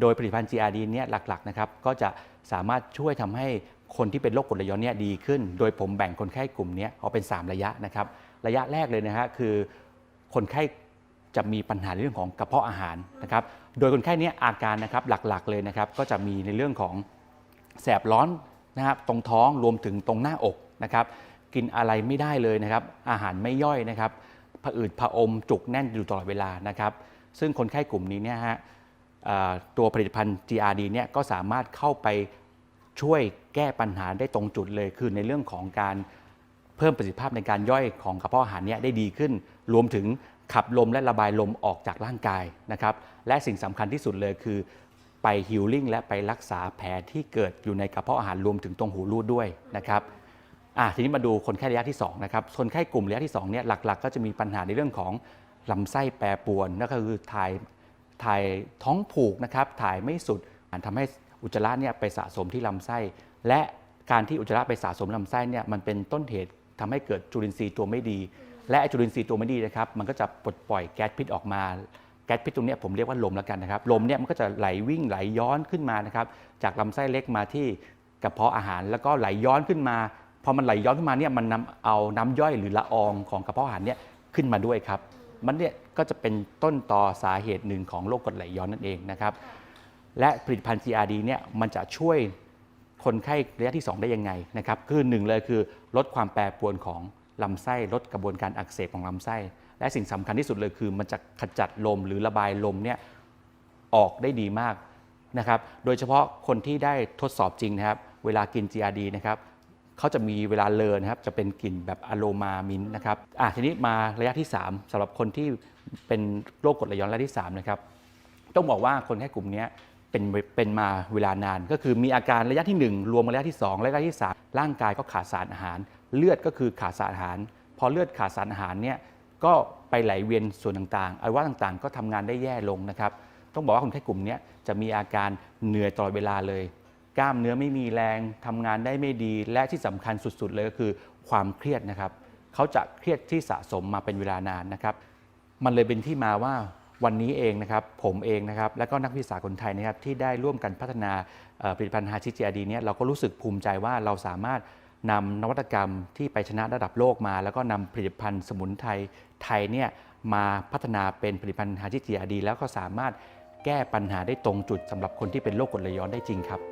โดยผลิตภัณฑ์ GRD เนี่ยหลักๆนะครับก็จะสามารถช่วยทำให้คนที่เป็นโรคกรดไหลย้อนเนี่ยดีขึ้น โดยผมแบ่งคนไข้กลุ่มนี้ออกเป็น 3 ระยะนะครับ ระยะแรกเลยนะฮะคือ คนไข้จะมีปัญหาเรื่องของกระเพาะอาหารนะครับ โดยคนไข้เนี้อาการนะครับหลักๆเลยนะครับ ก็จะมีในเรื่องของแสบร้อนนะครับตรงท้องรวมถึงตรงหน้าอกนะครับ กินอะไรไม่ได้เลยนะครับ อาหารไม่ย่อยนะครับผะอืดผะอมจุกแน่นอยู่ตลอดเวลานะครับ ซึ่งคนไข้กลุ่มนี้เนี่ยฮะ ตัวผลิตภัณฑ์ GRD เนี่ยก็สามารถเข้าไปช่วยแก้ปัญหาได้ตรงจุดเลย คือในเรื่องของการเพิ่มประสิทธิภาพในการย่อยของกระเพาะอาหารเนี่ยได้ดีขึ้น รวมถึงขับลมและระบายลมออกจากร่างกายนะครับ และสิ่งสำคัญที่สุดเลยคือ ไปฮิลลิ่งและไปรักษาแผลที่เกิดอยู่ในกระเพาะอาหารรวมถึงตรงหูรูดด้วยนะครับอะทีนี้มาดูคนไข้ระยะที่2นะครับ คนไข้กลุ่มระยะที่2เนี่ยหลักๆ ก็จะมีปัญหาในเรื่องของลำไส้แปรปรวนนั่นก็คือถ่าย ถ่ายท้องผูกนะครับถ่ายไม่สุดอาจทำให้อุจจาระเนี่ยไปสะสมที่ลำไส้ และการที่อุจจาระไปสะสมลำไส้เนี่ยมันเป็นต้นเหตุทำให้เกิดจุลินทรีย์ตัวไม่ดี และจุลินทรีย์ตัวไม่ดีนะครับมันก็จะปลดปล่อยแก๊สพิษออกมาแก๊สพิษตรงนี้ผมเรียกว่าลมแล้วกันนะครับลมเนี่ยมันก็จะไหลวิ่งไหลย้อนขึ้นมานะครับจากลำไส้เล็กมาที่กระเพาะอาหารแล้วก็ไหลย้อนขึ้นมาพอมันไหลย้อนขึ้นมาเนี่ยมันนำเอาน้ำย่อยหรือละอองของกระเพาะอาหารเนี่ยขึ้นมาด้วยครับ มันเนี่ยก็จะเป็นต้นตอสาเหตุหนึ่งของโรคกรดไหลย้อนนั่นเองนะครับ และผลิตภัณฑ์ GRD เนี่ยมันจะช่วยคนไข้ระยะที่ 2 ได้ยังไงนะครับคือหนึ่งเลยคือลดความแปรปรวนของลำไส้ลดกระบวนการอักเสบของลำไส้ และสิ่งสำคัญที่สุดเลยคือ มันจะขจัดลมหรือระบายลมเนี่ยออกได้ดีมากนะครับ โดยเฉพาะคนที่ได้ทดสอบจริงนะครับ เวลากิน GRD นะครับ เขาจะมีเวลาเลอนะครับจะเป็นกลิ่นแบบอะโรมามินนะครับอะทีนี้มาระยะที่ 3สำหรับคนที่เป็นโรคกรดไหลย้อนระยะที่3นะครับต้องบอกว่าคนไข้กลุ่มนี้เป็นเป็นมาเวลานาน ก็คือมีอาการระยะที่ 1 รวมมาระยะที่ 2 ระยะที่ 3 ร่างกายก็ขาดสารอาหาร เลือดก็คือขาดสารอาหาร พอเลือดขาดสารอาหารเนี่ยก็ไปไหลเวียนส่วนต่างๆอวัยวะต่างๆ ก็ทำงานได้แย่ลงนะครับ ต้องบอกว่าคนไข้กลุ่มนี้จะมีอาการเหนื่อยตลอดเวลาเลย กล้ามเนื้อไม่มีแรงทำงานได้ไม่ดี และที่สำคัญสุดๆ เลยก็คือความเครียดนะครับ เขาจะเครียดที่สะสมมาเป็นเวลานานนะครับ มันเลยเป็นที่มาว่าวันนี้เองนะครับ ผมเองนะครับ และก็นักวิชาคนไทยนะครับที่ได้ร่วมกันพัฒนาผลิตภัณฑ์ฮาชิจิอาดีเนี่ยเราก็รู้สึกภูมิใจว่าเราสามารถนำนวัตกรรมที่ไปชนะระดับโลกมา แล้วก็นำผลิตภัณฑ์สมุนไพรไทยเนี่ยมาพัฒนาเป็นผลิตภัณฑ์ฮาชิจิอาดี แล้วก็สามารถแก้ปัญหาได้ตรงจุดสำหรับคนที่เป็นโรคกรดไหลย้อนได้จริงครับ